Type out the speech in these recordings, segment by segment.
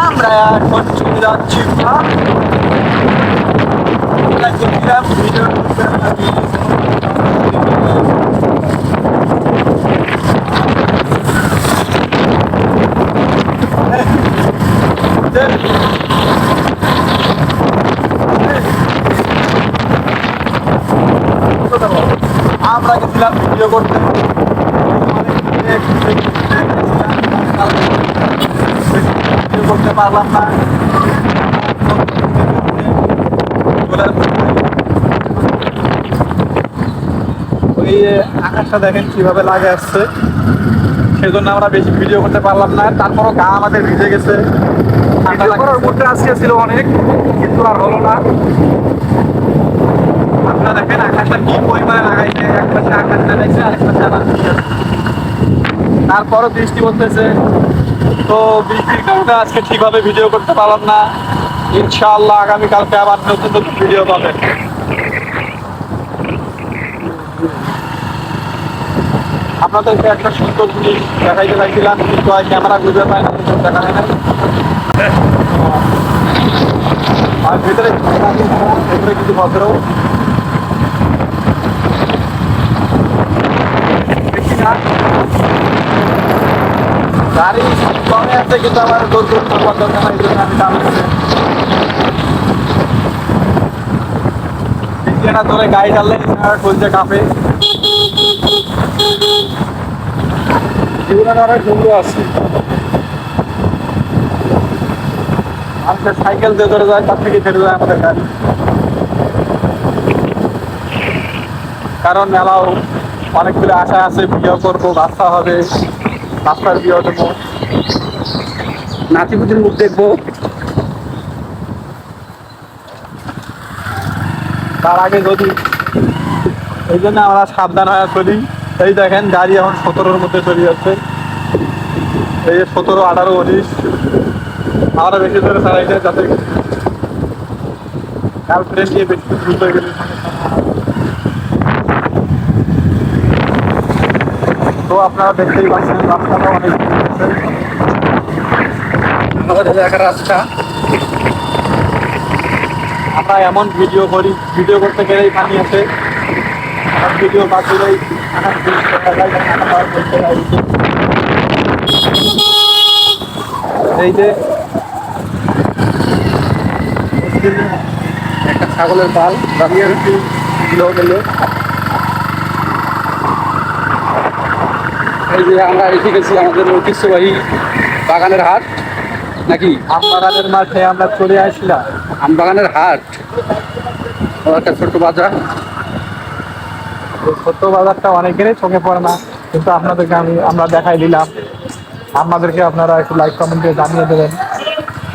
আমরা এখন চলে যাচ্ছি ভিডিও আমরা গেছিলাম ভিডিও করতে ভিডিও করতে পারলাম না ওই আকাশটা দেখেন কীভাবে লাগে আসছে সেজন্য আমরা বেশি ভিডিও করতে পারলাম না। তারপরও গা আমাদের ভিজে গেছে। ভিডিও করার। মুডটা আজকে ছিল অনেক কিন্তু আর হলো না। আপনারা দেখেন আকাশটা কি পরিমাণে লাগাইছে এক পাশে আকাশ লাগাইছে আরেক পাশে আবার তারপরও বৃষ্টি পড়তেছে তো বৃষ্টির কারণে আজকে ঠিকভাবে ভিডিও করতে পারলাম না। ইনশাআল্লাহ আগামীকালকে আবার নতুন নতুন ভিডিও পাবেন আপনাদেরকে একটা সুন্দর জিনিস দেখাইতে চাইছিলাম, কিন্তু আর ক্যামেরা বুঝতে পায় না দেখা হয় না আর ভেতরে ভেতরে কিছু ভদ্র। গাড়ি কমে আছে কিন্তু আমার দূর দূর করবার দরকার এই জন্য আমি চালাচ্ছি না ধরে গাড়ি চাললে খুলছে কাপে। জীবনে অনেক সুন্দর আছে। আমাদের সাইকেল দিয়ে ধরে যায় তার থেকে ফেলে যায় আমাদের গাড়ি। কারণ মেলাও অনেকগুলো আশা আছে বিয়ে করব বাচ্চা হবে। বাচ্চার বিয়ে দেবো নাতিপুতির মুখ দেখব। তার আগে যদি এই জন্য আমরা সাবধান হয়ে চলি। এই দেখেন, গাড়ি এখন সতেরোর মধ্যে চলে যাচ্ছে। এই যে সতেরো, আঠারো, উনিশ, আরও বেশি ধরে চালাইছে যাতে গার্লফ্রেন্ড দিয়ে বেশি দ্রুত গেলে তো আপনারা দেখতেই পাচ্ছেন, রাস্তাটা অনেক আমাদের এলাকার রাস্তা। আমরা এমন ভিডিও করি, ভিডিও করতে গেলেই পানি আর ভিডিও বাদ। এই যে একটা ছাগলের পাল দাঁড়িয়ে একটু কিলো এই যে আমরা এসে গেছি আমাদের ঐতিহ্যবাহী বাগানের হাট নাকি? আমবাগানের মাঠে আমরা চলে আসলাম। আমবাগানের হাট। একটা ছোট্ট বাজার। ছোট্ট বাজারটা অনেকেরই চোখে পড়ে না কিন্তু আপনাদেরকে আমি আমরা দেখাই দিলাম। আমাদেরকে আপনারা একটু লাইক কমেন্ট দিয়ে জানিয়ে দেবেন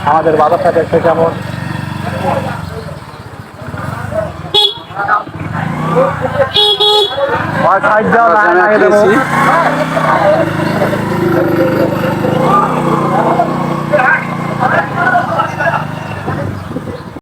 আমাদের বাজারটা দেখতে কেমন। আর সাইড দাও লাইন